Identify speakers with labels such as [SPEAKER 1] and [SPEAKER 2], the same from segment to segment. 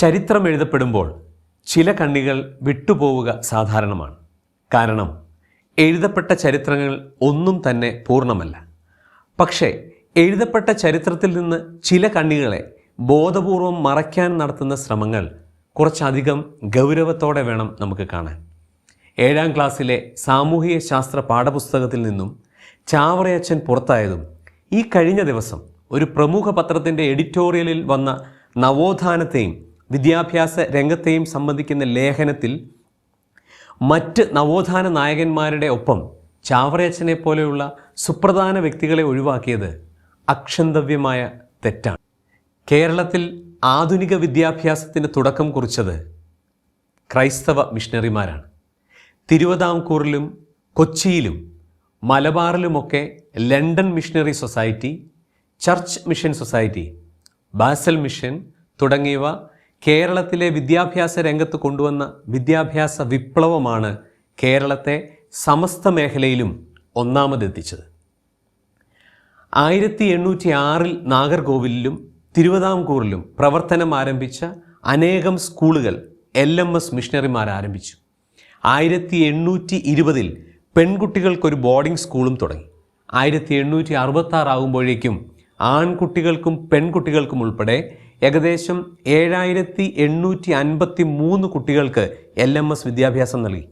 [SPEAKER 1] ചരിത്രം എഴുതപ്പെടുമ്പോൾ ചില കണ്ണികൾ വിട്ടുപോവുക സാധാരണമാണ്. കാരണം എഴുതപ്പെട്ട ചരിത്രങ്ങൾ ഒന്നും തന്നെ പൂർണമല്ല. പക്ഷേ എഴുതപ്പെട്ട ചരിത്രത്തിൽ നിന്ന് ചില കണ്ണികളെ ബോധപൂർവം മറയ്ക്കാൻ നടത്തുന്ന ശ്രമങ്ങൾ കുറച്ചധികം ഗൗരവത്തോടെ വേണം നമുക്ക് കാണാൻ. ഏഴാം ക്ലാസ്സിലെ സാമൂഹിക ശാസ്ത്ര പാഠപുസ്തകത്തിൽ നിന്നും ചാവറയച്ചൻ പുറത്തായതും ഈ കഴിഞ്ഞ ദിവസം ഒരു പ്രമുഖ പത്രത്തിന്റെ എഡിറ്റോറിയലിൽ വന്ന നവോത്ഥാനത്തെയും വിദ്യാഭ്യാസ രംഗത്തെയും സംബന്ധിക്കുന്ന ലേഖനത്തിൽ മറ്റ് നവോത്ഥാന നായകന്മാരുടെ ഒപ്പം ചാവറയച്ചനെ പോലെയുള്ള സുപ്രധാന വ്യക്തികളെ ഒഴിവാക്കിയത് അക്ഷന്തവ്യമായ തെറ്റാണ്. കേരളത്തിൽ ആധുനിക വിദ്യാഭ്യാസത്തിന് തുടക്കം കുറിച്ചത് ക്രൈസ്തവ മിഷണറിമാരാണ്. തിരുവിതാംകൂറിലും കൊച്ചിയിലും മലബാറിലുമൊക്കെ London missionary society church mission society Basel mission തുടങ്ങിയവ കേരളത്തിലെ വിദ്യാഭ്യാസ രംഗത്ത് കൊണ്ടുവന്ന വിദ്യാഭ്യാസ വിപ്ലവമാണ് കേരളത്തെ സമസ്ത മേഖലയിലും ഒന്നാമതെത്തിച്ചത്. ആയിരത്തി എണ്ണൂറ്റി ആറിൽ നാഗർകോവിലിലും തിരുവിതാംകൂറിലും പ്രവർത്തനം ആരംഭിച്ച അനേകം സ്കൂളുകൾ എൽ എം എസ് മിഷണറിമാർ ആരംഭിച്ചു. ആയിരത്തി എണ്ണൂറ്റി ഇരുപതിൽ പെൺകുട്ടികൾക്കൊരു ബോർഡിംഗ് സ്കൂളും തുടങ്ങി. ആയിരത്തി എണ്ണൂറ്റി അറുപത്തി ആറാകുമ്പോഴേക്കും ആൺകുട്ടികൾക്കും പെൺകുട്ടികൾക്കും ഉൾപ്പെടെ ഏകദേശം ഏഴായിരത്തി എണ്ണൂറ്റി അൻപത്തി മൂന്ന് കുട്ടികൾക്ക് എൽ എം എസ് വിദ്യാഭ്യാസം നൽകി.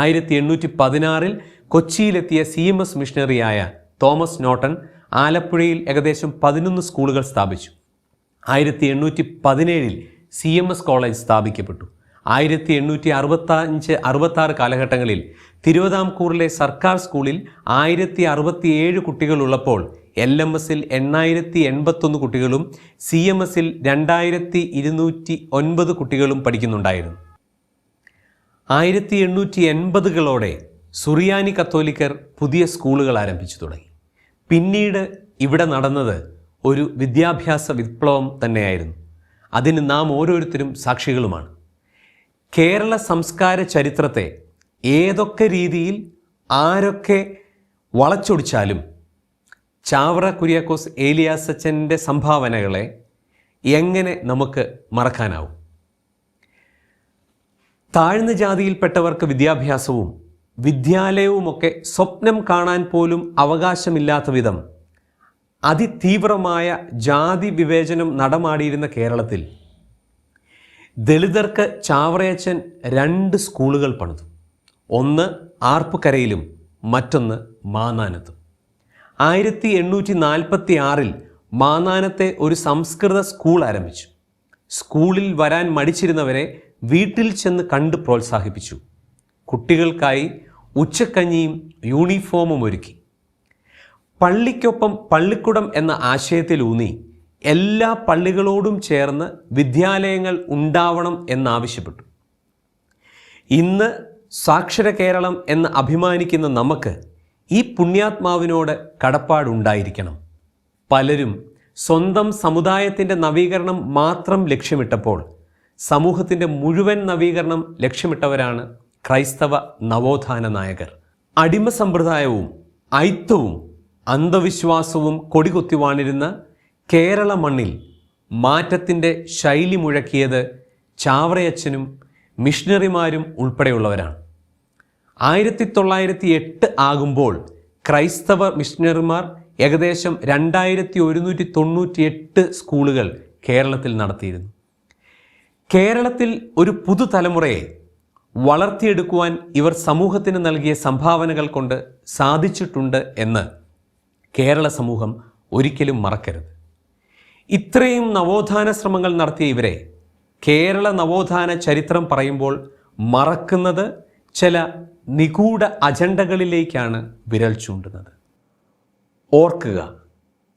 [SPEAKER 1] ആയിരത്തി എണ്ണൂറ്റി പതിനാറിൽ കൊച്ചിയിലെത്തിയ സി എം എസ് മിഷണറിയായ തോമസ് നോട്ടൺ ആലപ്പുഴയിൽ ഏകദേശം പതിനൊന്ന് സ്കൂളുകൾ സ്ഥാപിച്ചു. ആയിരത്തി എണ്ണൂറ്റി പതിനേഴിൽ സി എം എസ് കോളേജ് സ്ഥാപിക്കപ്പെട്ടു. ആയിരത്തി എണ്ണൂറ്റി അറുപത്തഞ്ച് അറുപത്താറ് കാലഘട്ടങ്ങളിൽ തിരുവിതാംകൂറിലെ സർക്കാർ സ്കൂളിൽ ആയിരത്തി അറുപത്തിയേഴ് കുട്ടികളുള്ളപ്പോൾ എൽ എം എസിൽ എണ്ണായിരത്തി എൺപത്തൊന്ന് കുട്ടികളും സി എം എസിൽ രണ്ടായിരത്തി ഇരുന്നൂറ്റി ഒൻപത് കുട്ടികളും പഠിക്കുന്നുണ്ടായിരുന്നു. ആയിരത്തി എണ്ണൂറ്റി എൺപതുകളോടെ സുറിയാനി കത്തോലിക്കർ പുതിയ സ്കൂളുകൾ ആരംഭിച്ചു തുടങ്ങി. പിന്നീട് ഇവിടെ നടന്നത് ഒരു വിദ്യാഭ്യാസ വിപ്ലവം തന്നെയായിരുന്നു. അതിന് നാം ഓരോരുത്തരും സാക്ഷികളുമാണ്. കേരള സംസ്കാര ചരിത്രത്തെ ഏതൊക്കെ രീതിയിൽ ആരൊക്കെ വളച്ചൊടിച്ചാലും ചാവറ കുര്യാക്കോസ് ഏലിയാസച്ചന്റെ സംഭാവനകളെ എങ്ങനെ നമുക്ക് മറക്കാനാവും? താഴ്ന്ന ജാതിയിൽപ്പെട്ടവർക്ക് വിദ്യാഭ്യാസവും വിദ്യാലയവുമൊക്കെ സ്വപ്നം കാണാൻ പോലും അവകാശമില്ലാത്ത വിധം അതിതീവ്രമായ ജാതി വിവേചനം നടമാടിയിരുന്ന കേരളത്തിൽ ദളിതർക്ക് ചാവറയച്ചൻ രണ്ട് സ്കൂളുകൾ പണിതു. ഒന്ന് ആർപ്പുക്കരയിലും മറ്റൊന്ന് മാന്നാനത്തും. ആയിരത്തി എണ്ണൂറ്റി നാൽപ്പത്തി ആറിൽ മാന്നാനത്തെ ഒരു സംസ്കൃത സ്കൂൾ ആരംഭിച്ചു. സ്കൂളിൽ വരാൻ മടിച്ചിരുന്നവരെ വീട്ടിൽ ചെന്ന് കണ്ട് പ്രോത്സാഹിപ്പിച്ചു. കുട്ടികൾക്കായി ഉച്ചക്കഞ്ഞിയും യൂണിഫോമും ഒരുക്കി. പള്ളിക്കൊപ്പം പള്ളിക്കുടം എന്ന ആശയത്തിലൂന്നി എല്ലാ പള്ളികളോടും ചേർന്ന് വിദ്യാലയങ്ങൾ ഉണ്ടാവണം എന്നാവശ്യപ്പെട്ടു. ഇന്ന് സാക്ഷര കേരളം എന്ന് അഭിമാനിക്കുന്ന നമുക്ക് ഈ പുണ്യാത്മാവിനോട് കടപ്പാടുണ്ടായിരിക്കണം. പലരും സ്വന്തം സമുദായത്തിന്റെ നവീകരണം മാത്രം ലക്ഷ്യമിട്ടപ്പോൾ സമൂഹത്തിന്റെ മുഴുവൻ നവീകരണം ലക്ഷ്യമിട്ടവരാണ് ക്രൈസ്തവ നവോത്ഥാന നായകർ. അടിമ സമ്പ്രദായവും ഐത്തവും അന്ധവിശ്വാസവും കൊടികുത്തി വാണിരുന്ന കേരള മണ്ണിൽ മാറ്റത്തിന്റെ ശൈലി മുഴക്കിയത് ചാവറയച്ചനും മിഷണറിമാരും ഉൾപ്പെടെയുള്ളവരാണ്. ആയിരത്തി തൊള്ളായിരത്തി എട്ട് ആകുമ്പോൾ ക്രൈസ്തവ മിഷണറിമാർ ഏകദേശം രണ്ടായിരത്തി ഒരുന്നൂറ്റി തൊണ്ണൂറ്റി എട്ട് സ്കൂളുകൾ കേരളത്തിൽ നടത്തിയിരുന്നു. കേരളത്തിൽ ഒരു പുതുതലമുറയെ വളർത്തിയെടുക്കുവാൻ ഇവർ സമൂഹത്തിന് നൽകിയ സംഭാവനകൾ കൊണ്ട് സാധിച്ചിട്ടുണ്ട് എന്ന് കേരള സമൂഹം ഒരിക്കലും മറക്കരുത്. ഇത്രയും നവോത്ഥാന ശ്രമങ്ങൾ നടത്തിയ ഇവരെ കേരള നവോത്ഥാന ചരിത്രം പറയുമ്പോൾ മറക്കുന്നത് ചില നിഗൂഢ അജണ്ടകളിലേക്കാണ് വിരൽ ചൂണ്ടുന്നത്. ഓർക്കുക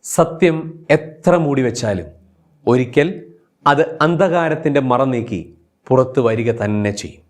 [SPEAKER 1] സത്യം എത്ര മൂടി വച്ചാലും ഒരിക്കൽ അത് അന്ധകാരത്തിന്റെ മറ നീക്കി പുറത്തു വരിക തന്നെ ചെയ്യും.